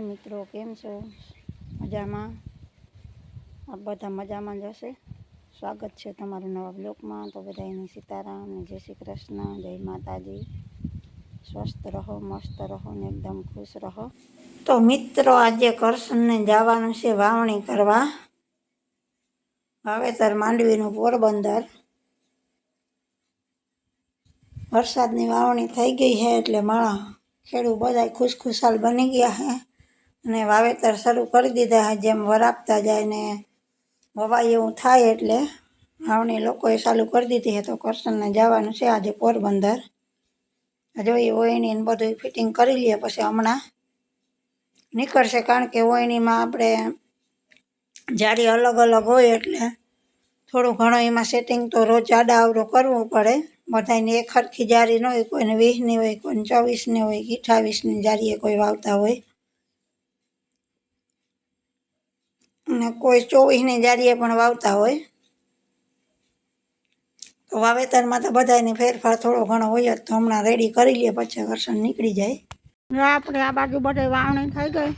મિત્રો, કેમ છો? મજામાં? આપ બધા મજામાં જ હશે? સ્વાગત છે તમારું નવા બ્લોગમાં. તો બધાને સીતારામ ને જય શ્રી કૃષ્ણ, જય માતાજી. સ્વસ્થ રહો, મસ્ત રહો ને એકદમ ખુશ રહો. તો મિત્રો, આજે કરશનને જવાનું છે વાવણી કરવા. વાવેતર માંડવીનું પોરબંદર. વરસાદની વાવણી થઈ ગઈ છે એટલે માણા ખેડૂત બધા ખુશખુશાલ બની ગયા છે. અને વાવેતર શરૂ કરી દીધા જેમ વરાપતા જાય ને વવાય એવું થાય એટલે વાવણી લોકોએ ચાલુ કરી દીધી તો કરશનને જવાનું છે આજે પોરબંદર. જોઈએ ઓયણી ને બધું ફિટિંગ કરી લઈએ પછી હમણાં નીકળશે. કારણ કે ઓયણીમાં આપણે જારી અલગ અલગ હોય એટલે થોડું ઘણું એમાં સેટિંગ તો રોજ આડા આવડું કરવું પડે. બધાને એક સરખી જારી ન હોય, કોઈને વીસની હોય, કોઈને ચોવીસની હોય, કે અઠાવીસની જારીએ કોઈ વાવતા હોય. અને કોઈ ચોવીસની જારીએ પણ વાવતા હોય. તો વાવેતરમાં તો બધાને ફેરફાર થોડો ઘણો હોય જ, તો હમણાં રેડી કરી લઈએ પછી ઘર્ષણ નીકળી જાય. આપણે આ બાજુ બધે વાવણી થઈ ગઈ.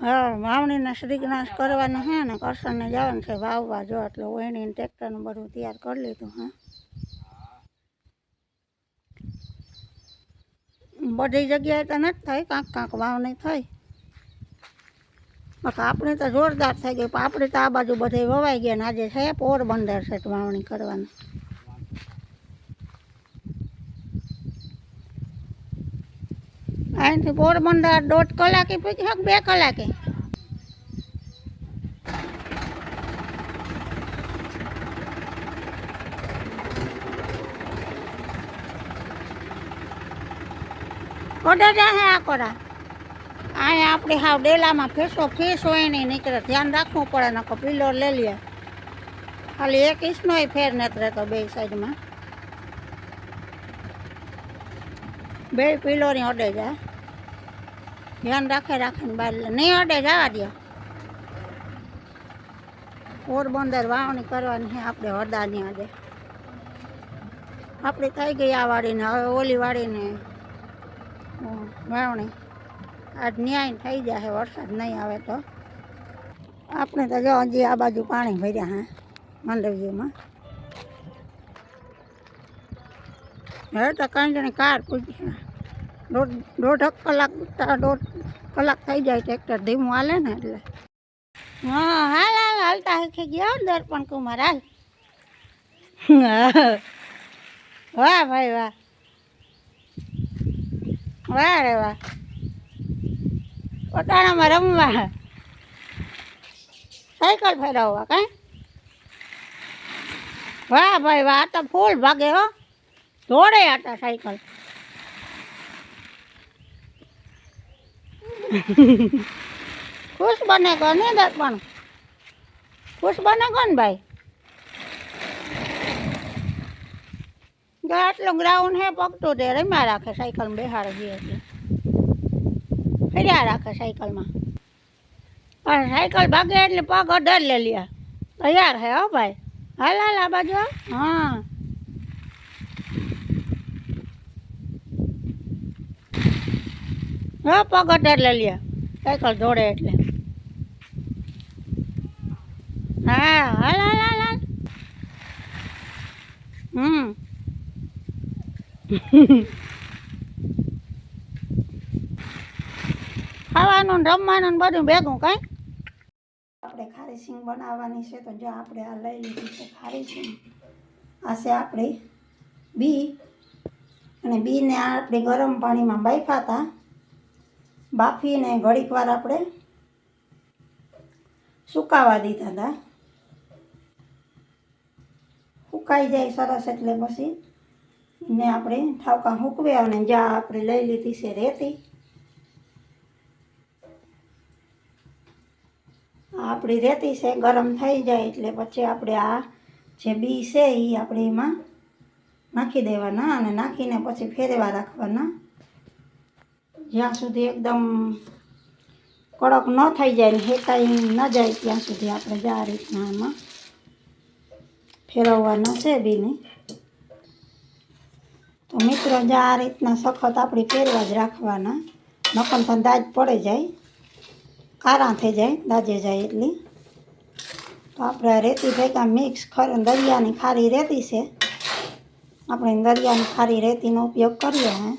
હા, વાવણીના શ્રીગનાશ કરવાનું છે ને કરશનને જવાનું છે, વાવવા જો એટલે ઓયણીને ટ્રેક્ટરનું બધું તૈયાર કરી લીધું, હા. બધી જગ્યાએ તો નથી થઈ, કાંક કાંક વાવણી થઈ. આપણે તો જોરદાર થઈ ગઈ. પણ આપણે તો આ બાજુ બધે વવાઈ ગયા ને આજે છે પોરબંદર છે તો વાવણી કરવાની. અહીંથી પોરબંદર દોઢ કલાકે પીકી હક બે કલાકે? કોડે જાહે આ કોરા. અહીંયા આપણે હાવ ડેલામાં ફેસો ફેસ હોય નહીં નીકળે. ધ્યાન રાખવું પડે નકો પિલ્લર લઈ લે. ખાલી એક ઇંચનોય ફેર નથી રહેતો બે સાઈડમાં. બે પિલોરી અડે જાય. ધ્યાન રાખે, રાખીને બહાર નહીં અડે, જવા દે પોરબંદર વાવણી કરવાની છે આપણે હદાની આજે આપણી થઈ ગઈ આ વાડીને, હવે ઓલી વાડીને વાવણી. આજ ન્યાય થઈ જશે વરસાદ નહીં આવે તો. આપણે તો જો હજી આ બાજુ પાણી ભર્યા હા, માંડવીમાં. હવે તો કંઈ કાર પૂછી દોઢ દોઢ કલાક દોઢ કલાક થઈ જાય, ટ્રેક્ટર ધીમું હાલે ને એટલે. હા, હાલ હાલ, હાલતા શીખી ગયા દર્પણ કુમાર, હાલ. વાહ, ભાઈ, વાહ. વાહ રે, વાહ. પટાણામાં રમવા સાયકલ ફેરવવા કાંઈ? વાહ ભાઈ વાહ, આ તો ફૂલ ભાગે હો. દોડે આટા સાયકલ ખુશ બને કો ને દર્પણ? ખુશ બને કો ને ભાઈ? જો, આટલું ગ્રાઉન્ડ હે, પગતું તે રમ્યા રાખે સાયકલ બેહાડે ગઈ એટલે ફર્યા રાખે સાયકલમાં. પણ સાયકલ ભાગે એટલે પગ અડર લે લ્યા. તૈયાર હે હો ભાઈ. હાલ હાલ આ બાજુ. હા. હો. પગ અડર લે લ્યા. સાયકલ જોડે એટલે. હા, હાલ હાલ હાલ હાલ. હમ. ખાવાનું ને રમવાનું ને બધું ભેગું કાંઈ? આપણે ખારી સિંગ બનાવવાની છે તો જો આપણે આ લઈ લીધી છે ખારી સિંગ. આ છે આપણી બી. અને બીને આપણે ગરમ પાણીમાં બાફ્યા હતા બાફીને ઘડીક વાર આપણે સુકાવા દીધા હતા સુકાઈ જાય સરસ એટલે પછી ને આપણે ઠાવકા મૂકવે અને જ્યાં આપણે લઈ લીધી છે રેતી. આપણી રેતી છે, ગરમ થઈ જાય એટલે પછી આપણે આ જે બી છે એ આપણે એમાં નાખી દેવાના અને નાખીને પછી ફેરવા રાખવાના. જ્યાં સુધી એકદમ કડક ન થઈ જાય ને હેકાઈ ન જાય ત્યાં સુધી આપણે જ આ રીતના આમાં ફેરવવાના છે બીને. તો મિત્રો, જે આ રીતના સખત આપણે પહેરવા જ રાખવાના. નકન પણ દાજ પડે જાય. કારા થઈ જાય, દાજે જાય એટલી. તો આપણે રેતી ભેગા મિક્સ ખર દરિયાની ખારી રેતી છે. આપણે દરિયાની ખારી રેતીનો ઉપયોગ કરીએ હે.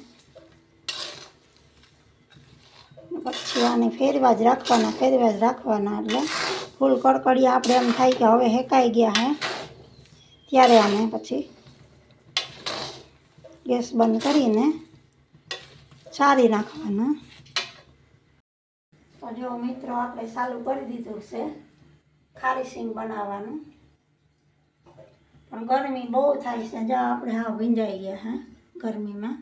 પછી આને ફેરવા જ રાખવાના, ફેરવા જ રાખવાના એટલે ફૂલ કડકડિયા આપણે એમ થાય કે હવે હેકાઈ ગયા હે. ત્યારે આને પછી ગેસ બંધ કરીને સારી નાખવાના. તો જો મિત્રો, આપણે ચાલુ કરી દીધું છે. ખારી સિંગ બનાવવાનું. પણ ગરમી બહુ થાય છે, જો આપણે હા ભીંજાઈ ગયા હા, ગરમીમાં.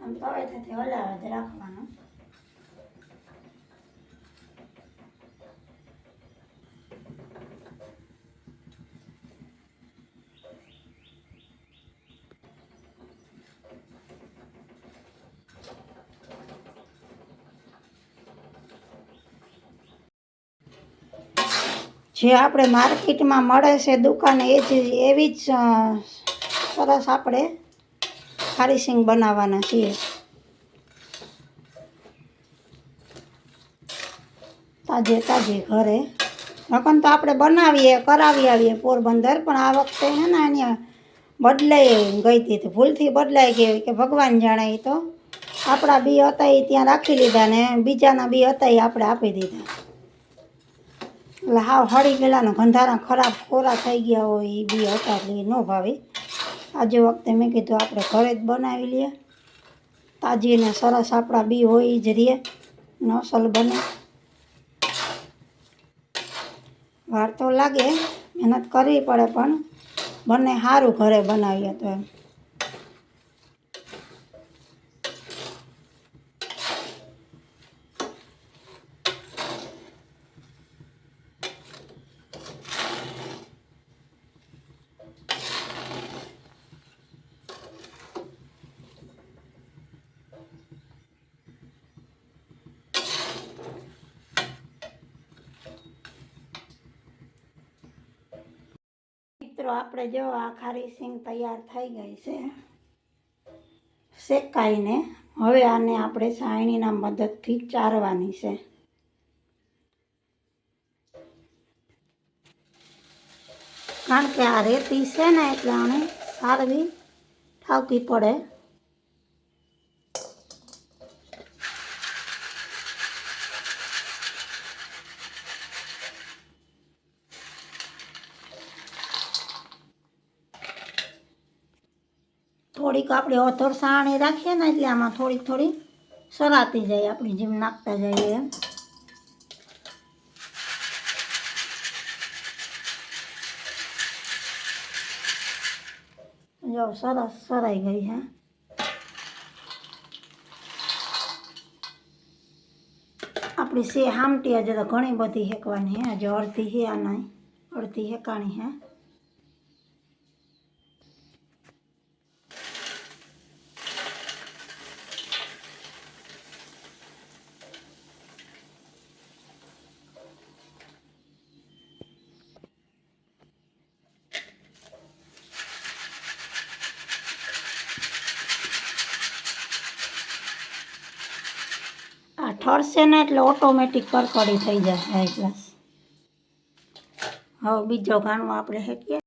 આમ તવેથી હલાવે જ રાખવાનું. જે આપણે માર્કેટમાં મળે છે દુકાને, એ જ એવી જ સરસ આપણે ખારી સિંગ બનાવવાના છીએ. તાજે તાજે ઘરે. રકમ તો આપણે બનાવીએ, કરાવી આવીએ પોરબંદર, પણ આ વખતે હે ને અહીંયા બદલાઈ ગઈ હતી ભૂલથી બદલાઈ ગઈ કે ભગવાન જાણે તો. આપણા બી હતા એ ત્યાં રાખી લીધા ને, બીજાના બી હતા એ આપણે આપી દીધા. એટલે હાવ હળી ગયેલાને ગંધારા ખરાબ ખોરા થઈ ગયા હોય એ બી હતા એટલે ન ભાવે. આજે વખતે મેં કીધું આપણે ઘરે જ બનાવી લઈએ. તાજી ને સરસ આપણા બી હોય જ રહે. નસલ બને. વાર તો લાગે, મહેનત કરવી પડે પણ બંને સારું ઘરે બનાવીએ તો એમ. મિત્રો, આપણે જો આ ખારી સિંગ તૈયાર થઈ ગઈ છે. શેકાઈને. હવે આને આપણે સાયણીના મદદથી ચારવાની છે. કારણ કે આ રેતી છે ને, એટલે આને સારવી ઠાવકી પડે. થોડીક આપણે ઓથોર સાણી રાખીએ ને એટલે આમાં થોડીક થોડી સરાતી જાય, આપણી જેમ નાખતા જઈએ એમ. જો, સરસ સરાઈ ગઈ હે. આપણી સે હામટી હજુ તો ઘણી બધી હેકવાની હે, હજુ અડધી હે આ નહીં અડધી હેકાણી હે આ ઠરશે ને એટલે ઓટોમેટિક કરકડી થઈ જશે હાઈ હવે બીજો ઘાણો આપણે હેકીએ